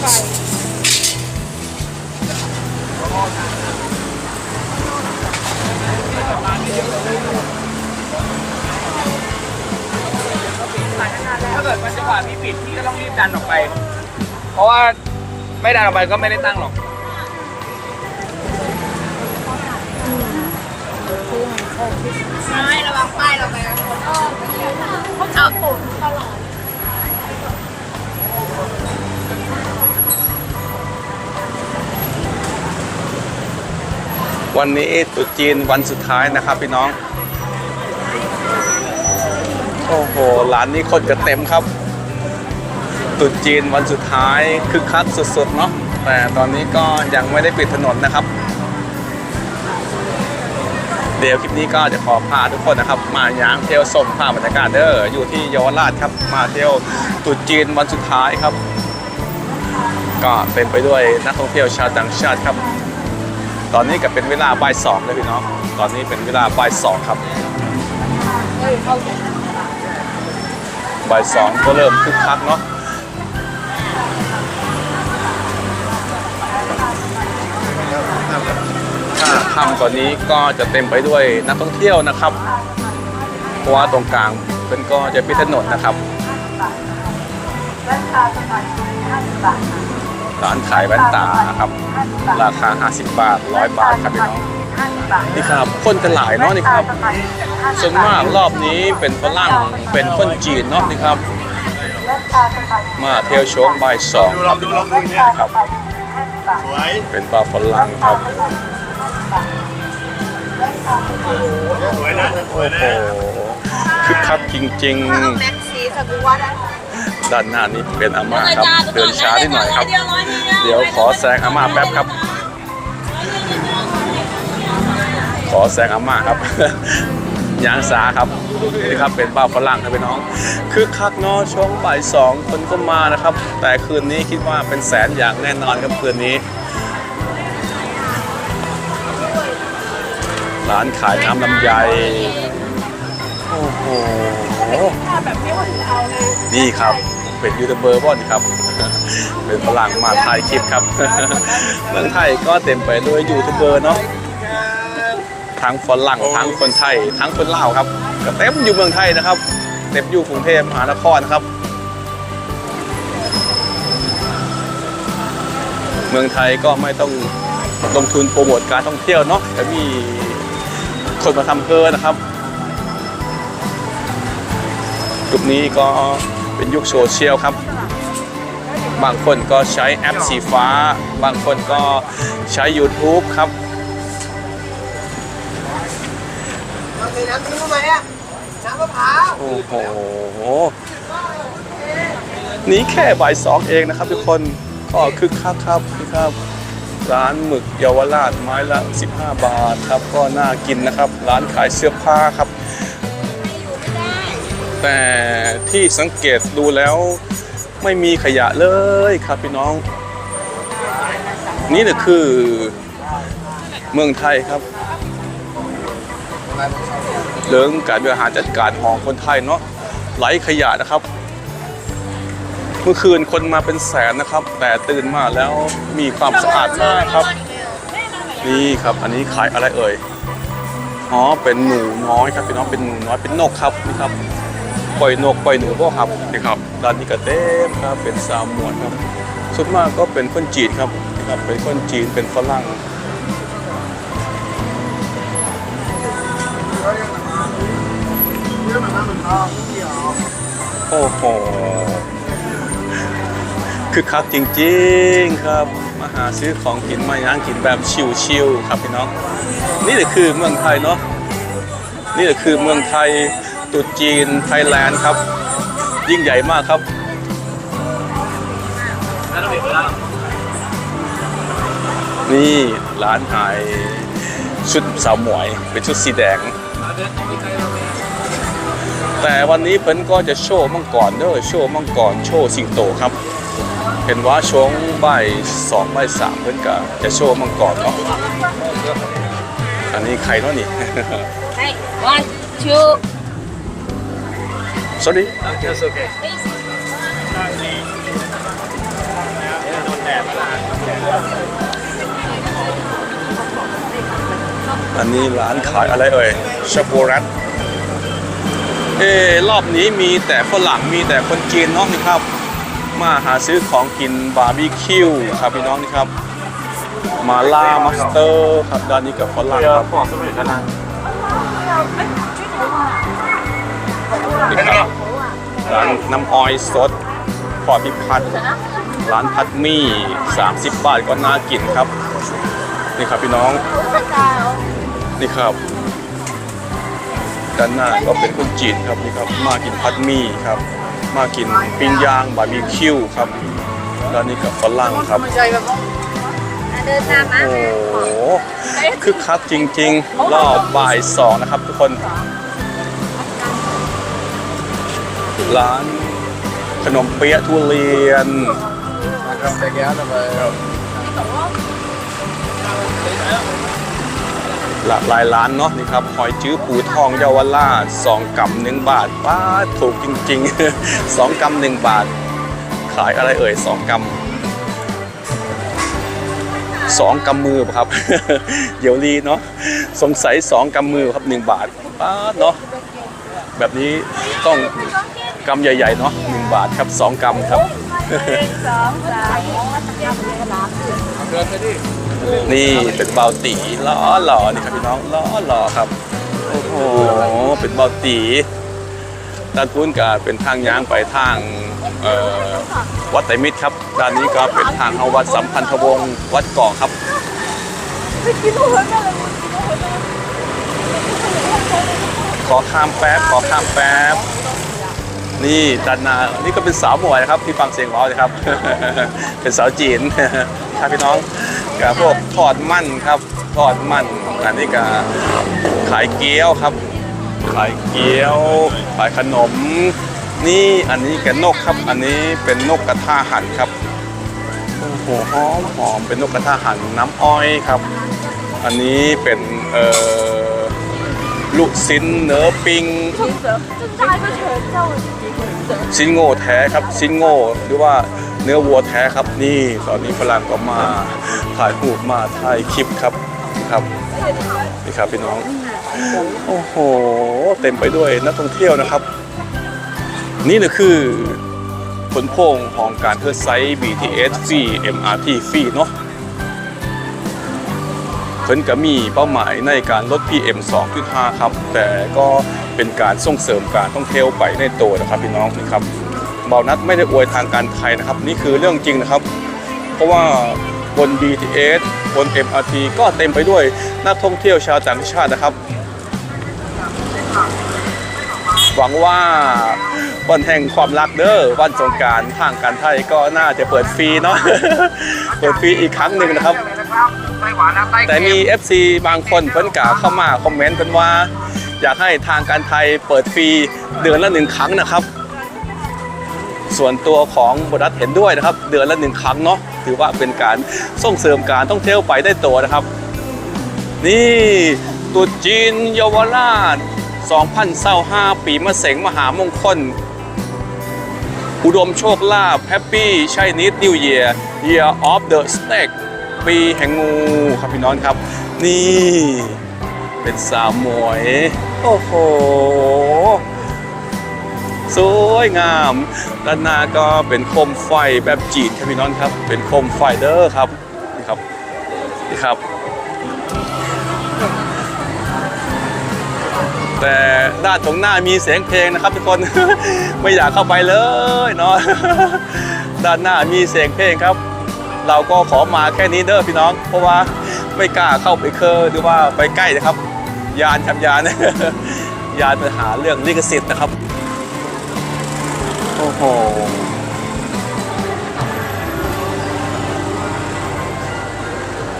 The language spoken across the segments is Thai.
ไฟถ้าเกิดมันจังหวะพี่ปิดพี่ก็ต้องรีบดันออกไป เพราะว่าไม่ดันออกไปก็ไม่ได้ตั้งหรอก ไม่ระวังป้ายเราไปกันคนอ้อมเขาจับผมตลอด วันนี้ตรุษจีนวันสุดท้ายนะครับพี่น้อง โอ้โหร้านนี้คนจะเต็มครับตรุษจีนวันสุดท้ายคึกคักสุดๆเนาะแต่ตอนนี้ก็ยังไม่ได้ปิดถนนนะครับ เดี๋ยวคลิปนี้ก็จะขอพาทุกคนนะครับ มาย้างเที่ยวชมภาพบรรยากาศเด้ออยู่ที่เยาวราชครับมาเที่ยวตรุษจีนวันสุดท้ายครับ ก็เต็มไปด้วยนักท่องเที่ยวชาวต่างชาติครับ ตอนนี้ก็เป็นเวลาบ่ายสองเลยพี่น้อง ตอนนี้เป็นเวลาบ่ายสองครับบ่ายสองก็เริ่มคึกคักเนาะถ้าค่ำกว่านี้ก็จะเต็มไปด้วยนักท่องเที่ยวนะครับ เพราะว่าตรงกลางเป็นก็จะพิดถนนนะครับร้า นขายแว่นตาครับ ราคา 50 บาท 100 บาทครับพี่น้องนี่ครับคนกันหลายเนาะนี่ครับ ส่วนมากรอบนี้เป็นฝรั่งเป็นคนจีนเนาะนี่ครับ มาเที่ยวชมบ่ายสองครับพี่น้องครับเป็นปลาฝรั่งครับสวยนะสวยโอ้นะโหคึกคักจริงแม็กซีสกูว่าได้ๆ ด้านหน้านี้เป็นอาม่าครับ เดินช้านิดหน่อยครับ เดี๋ยวขอแซงอาม่าแป๊บครับ ขอแซงอาม่าครับยางสาครับนี่ครับเป็นบ้าฝรั่งครับพี่น้องคือคักเนาะช่วงบ่ายสองคนก็มานะครับ แต่คืนนี้คิดว่าเป็นแสนอย่างแน่นอนครับคืนนี้ ร้านขายน้ำลำไยโอ้โหแบบไม่หวั่นเอาเลยนี่ครับ เป็นยูทูบเบอร์บ่อนครับ เป็นฝรั่งมาถ่ายคลิปครับ เมืองไทยก็เต็มไปด้วยยูทูบเบอร์เนาะทั้งฝรั่งทั้งคนไทย ทั้งคนลาวครับก็เต็มอยู่เมืองไทยนะครับ เต็มอยู่กรุงเทพมหานครครับ เมืองไทยก็ไม่ต้องลงทุนโปรโมทการท่องเที่ยวเนาะแต่มีคนมาทำเพลินนะครับยุคนี้ก็ เป็นยุคโซเชียลครับ บางคนก็ใช้แอปสีฟ้า บางคนก็ใช้ YouTube ครับเราเคยน้ำทิ้งทำไมอะน้ำมะพร้าวโอ้โห นี่แค่บ่ายสองเองนะครับทุกคน ก็คึกคักครับนี่ครับ ร้านหมึกเยาวราชไม้ละ 15 บาทครับ ก็น่ากินนะครับ ร้านขายเสื้อผ้าครับ แต่ที่สังเกตดูแล้วไม่มีขยะเลยครับพี่น้อง นี่แหละคือเมืองไทยครับเรื่องการบริหารจัดการของคนไทยเนาะไร้ขยะนะครับ เมื่อคืนคนมาเป็นแสนนะครับ แต่ตื่นมาแล้วมีความสะอาดมากครับ นี่ครับอันนี้ขายอะไรเอ่ยอ๋อเป็นหนูน้อยครับพี่น้องเป็นหนูน้อยเป็นนกครับนี่ครับ ปล่อยนกปล่อยหนูก็ครับนี่ครับด้านนี้ก็เต็มครับเป็นสามหมวดครับส่วนมากก็เป็นคนจีนครับนี่ครับเป็นคนจีนเป็นฝรั่งโอ้โหคือคักจริงๆครับมาหาซื้อของกินมาย่างกินแบบชิวๆครับพี่น้อง นี่แหละคือเมืองไทยเนาะนี่แหละคือเมืองไทย ตุจีนไทยแลนด์ครับ ยิ่งใหญ่มากครับนี่ร้านขายชุดสาวหมวยเป็นชุดสีแดง แต่วันนี้เพิ่นก็จะโชว์มังกรเด้อโชว์มังกรโชว์สิงโตครับ เห็นว่าช่วงบ่ายสองบ่ายสามเพิ่นก็จะโชว์มังกรเนาะอันนี้ใครเนาะนี่ให้ one two Sorry? That's okay. อันนี้ร้านขายอะไรเอ่ยชาโบรัตเอ้รอบนี้มีแต่ฝรั่งมีแต่คนจีนน้องนี่ครับ มาหาซื้อของกินบาร์บีคิวครับพี่น้องนี่ครับ มาล่ามาสเตอร์ครับด้านนี้กับฝรั่งครับ บอกสมัยกันนะนี่ครับร้านน้ำอ้อยสดพอพิพัฒน์ร้านพัดมี่ 30 บาทก็น่ากินครับ นี่ครับพี่น้อง นี่ครับ ด้านหน้าก็เป็นคนจีนครับนี่ครับ มากินพัดมี่ครับ มากินปิ้งย่างบาร์บีคิวครับด้านนี้กับฝรั่งครับใจแบบเดินตามมาโอ้โหคึกคักจริง ๆ รอบบ่ายสองนะครับทุกคน ร้านขนมเปี๊ยะทุเรียนนะครับแต่แก้วทำไมหลากหลายร้านเนาะนี่ครับหอยจื้อปูทองเยาวราชสองกำหนึ่งบาทป้าดถูกจริงๆ สองกำหนึ่งบาท ขายอะไรเอ่ยสองกำสองกำมือปะครับ เดี๋ยวรีเนาะสงสัยสองกำมือครับหนึ่งบาทป้าดเนาะแบบนี้ต้อง กำใหญ่ๆเนาะหนึ่งบาทครับสองกำครับสองสามเดินไปดินี่เป็นเบาตีล้อหล่อนี่ครับพี่น้องล้อหล่อครับโอ้โหเป็นเบาตีด้านพุ้นก็เป็นทางย้างไปทางเอ่อวัดไตรมิตรครับด้านนี้ก็เป็นทางเข้าวัดสัมพันธวงศ์วัดเกาะครับขอข้ามแป๊บขอข้ามแป๊บ นี่ด้านนานี่ก็เป็นสาวหมวยนะครับที่ฟังเสียงเราเลยครับ เป็นสาวจีนครับพี่น้องกับพวกทอดมันครับทอดมันอันนี้ก็ขายเกี๊ยวครับ ขายเกี๊ยว ขายขนม นี่อันนี้แกนกครับ อันนี้เป็นนกกระทาหันครับโอ้โหหอมหอมเป็นนกกระทาหันน้ำอ้อยครับ อันนี้เป็นเอ่อ ลูกชิ้นเนื้อปิ้งชิ้นโง่แท้ครับชิ้นโง่หรือว่าเนื้อวัวแท้ครับนี่ตอนนี้ฝรั่งก็มาถ่ายรูปมาถ่ายคลิปครับครับนี่ครับพี่น้องโอ้โหเต็มไปด้วยนักท่องเที่ยวนะครับ นี่นะคือผลพวงของการเทิดไซส์ BTS ฟรี MRT ฟรีเนาะ พิ่นก็มีเป้าหมายในการลด PM 2.5 ครับ แต่ก็เป็นการส่งเสริมการท่องเที่ยวไปในตัวนะครับพี่น้องนี่ครับเบานัดไม่ได้อวยทางการไทยนะครับ นี่คือเรื่องจริงนะครับ เพราะว่าบน BTS บน MRT ก็เต็มไปด้วยนักท่องเที่ยวชาวต่างชาตินะครับ หวังว่าวันแห่งความรักเด้อวันสงการทางการไทยก็น่าจะเปิดฟรีเนาะเปิดฟรีอีกครั้งหนึ่งนะครับ ไต้หวานนะไต้แต่มี FC บางคนเพิ่นกาเข้ามาคอมเมนต์เป็นว่า อยากให้ทางการไทยเปิดฟรีเดือนละหนึ่งครั้งนะครับ ส่วนตัวของบรัฐเห็นด้วยนะครับ เดือนละหนึ่งครั้งเนาะถือว่าเป็นการส่งเสริมการท่องเที่ยวไปได้ตัวนะครับ นี่ตุจีนเยาวราช2025ปีมะเสงมหามงคล อุดมโชคลาภแฮปปี้ใช่นิดนิวเยียร์ Year of the Snake ปีแห่งงูครับพี่น้องครับ นี่เป็นสาวหมวย โอ้โห สวยงามด้านหน้าก็เป็นโคมไฟแบบจีนครับพี่น้องครับ เป็นโคมไฟเด้อครับนี่ครับนี่ครับ แต่ด้านตรงหน้ามีเสียงเพลงนะครับทุกคนไม่อยากเข้าไปเลยเนาะด้านหน้ามีเสียงเพลงครับ เราก็ขอมาแค่นี้เด้อพี่น้อง เพราะว่าไม่กล้าเข้าไปเคอร์หรือว่าไปใกล้นะครับ ยานครับยานยานปัญหาเรื่องลิขสิทธิ์นะครับโอ้โห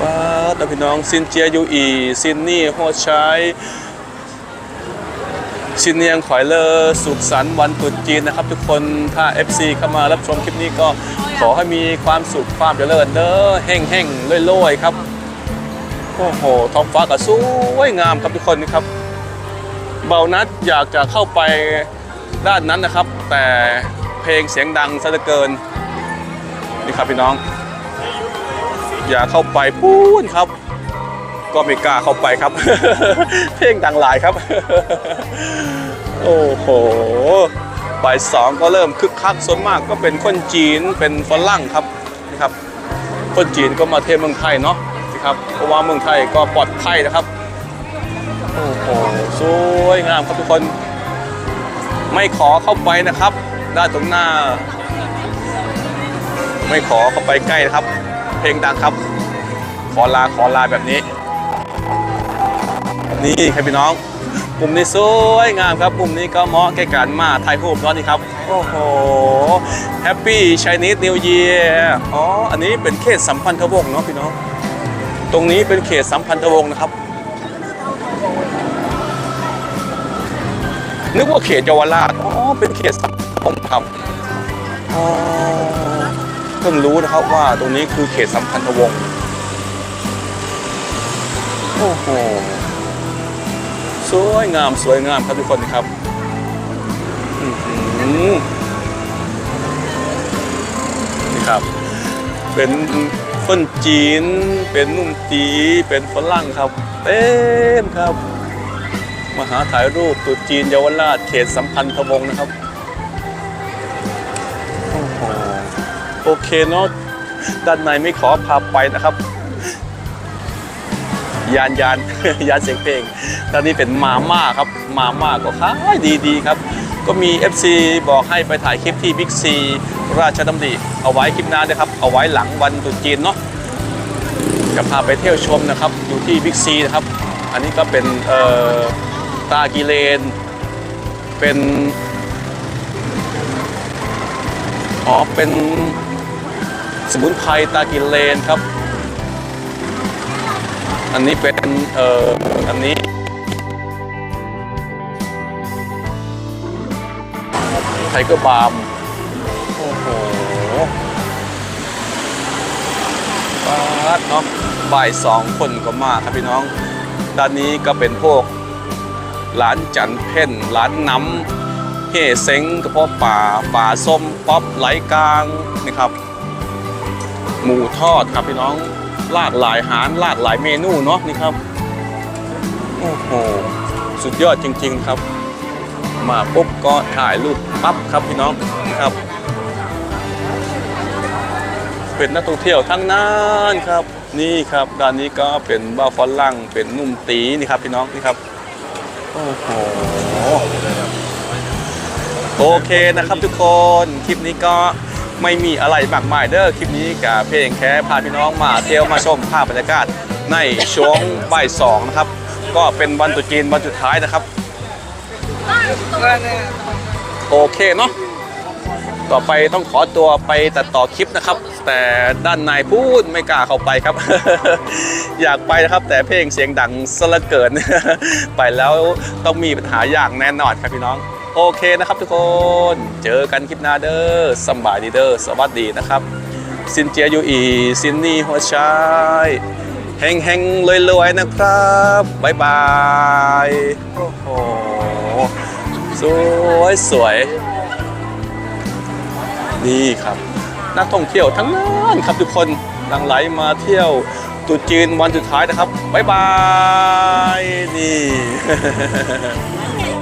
ป้าแต่พี่น้องซินเจียยูอี ซินนี่โฮชัยชินเนียงขอยเลอร์สุขสันต์วันตรุษจีนนะครับ ทุกคนถ้า FC เข้ามารับชมคลิปนี้ก็ ขอให้มีความสุขความเจริญเด้อแห้งแห้งๆล่อยๆครับ โอ้โห ท้องฟ้าก็สวยงามครับทุกคนนะครับ เบานัดอยากจะเข้าไปด้านนั้นนะครับ แต่เพลงเสียงดังซะเหลือเกิน นี่ครับพี่น้อยากเข้าไปพูนครับ ก็ไม่กล้าเข้าไปครับ เพลงดังหลายครับ โอ้โห บ่ายสองก็เริ่มคึกคักส่วนมากก็เป็นคนจีนเป็นฝรั่งครับนี่ครับ คนจีนก็มาเที่ยวเมืองไทยเนาะนะครับเพราะว่าเมืองไทยก็ปลอดภัยนะครับโอ้โหสวยงามครับทุกคน ไม่ขอเข้าไปนะครับ ด้านตรงหน้า ไม่ขอเข้าไปใกล้นะครับ เพลงดังครับ ขอลาขอลาแบบนี้ นี่ครับพี่น้อง มุมนี้สวยงามครับ มุมนี้ก็เหมาะแก่การมาถ่ายรูปเนาะนี่ครับ โอ้โหแฮปปี้ช n นี e นิวเยียร์อ๋อ อันนี้เป็นเขตสัมพันธวงศ์เนาะพี่น้อง ตรงนี้เป็นเขตสัมพันธวงศ์นะครับ นึกว่าเขตเยาวราช อ๋อ เป็นเขตสัมพันธวงศ์ครับ อ๋อ เพิ่งรู้นะครับว่าตรงนี้คือเขตสัมพันธวงศ์ โอ้โห สวยงามสวยงามครับทุกคนครับนี่ครับ เป็นคนจีน เป็นนุ่มตี เป็นฝรั่งครับ เต็มครับมาหาถ่ายรูปตุ๊จีนเยาวราชเขตสัมพันธวงศ์นะครับ โอเคเนาะด้านในไม่ขอพาไปนะครับ ยานยานยานเสียงเพลง ตอนนี้เป็นมาม่าครับมาม่าก็ขายดีดีๆครับก็มี FC บอกให้ไปถ่ายคลิปที่บิ๊กซีราชดำริเอาไว้คลิปหน้าด้วยครับ เอาไว้หลังวันตรุษจีนเนาะจะพาไปเที่ยวชมนะครับ อยู่ที่บิ๊กซีนะครับ อันนี้ก็เป็นตากีเลน เป็นอ๋อเป็นสมุนไพรตากิเลนครับ อันนี้เป็นเอ่ออันนี้ ทเกอร์บาร์มโอ้โหปาดเนาะบ่ายสองคนก็มาครับพี่น้อง ด้านนี้ก็เป็นพวกร้านจันเพ่นร้านน้ำเฮเซ้งกระเพาะป่าป่าส้มป๊อปไหลกลางนี่ครับ หมูทอดครับพี่น้องหลากหลายอาหารหลากหลายเมนูเนาะนี่ครับ โอ้โห สุดยอดจริง ๆ ครับ มาปุ๊บก็ถ่ายรูปปั๊บครับพี่น้องนะครับ เป็นนักท่องเที่ยวทั้งนั้นครับ นี่ครับด้านนี้ก็เป็นบ้าวฝรั่งเป็นนุ่มตีนี่ครับพี่น้องนี่ครับโอ้โหโอเคนะครับทุกคนคลิปนี้ก็ไม่มีอะไรมากมายเด้อคลิปนี้กับเพลงแค่พาพี่น้องมาเที่ยวมาชมภาพบรรยากาศในช่วงบ่ายสองนะครับ ก็เป็นวันตรุษจีนวันสุดท้ายนะครับ โอเคเนาะต่อไปต้องขอตัวไปตัดต่อคลิปนะครับ แต่ด้านในพูดไม่กล้าเข้าไปครับ อยากไปนะครับ แต่เพลงเสียงดังสละเกิน ไปแล้วต้องมีปัญหาอย่างแน่นอนครับพี่น้อง โอเคนะครับทุกคนเจอกันคลิปหน้าเด้อสบายดีเด้อสวัสดีนะครับซินเจียยูอีซินนี่หัวชายเฮงเฮงรวยรวยๆนะครับบ๊ายบายโอ้โห สวยสวยนี่ครับ นักท่องเที่ยวทั้งนั้นครับทุกคนหลังไหลมาเที่ยวตรุษจีนวันสุดท้ายนะครับ บ๊ายบาย นี่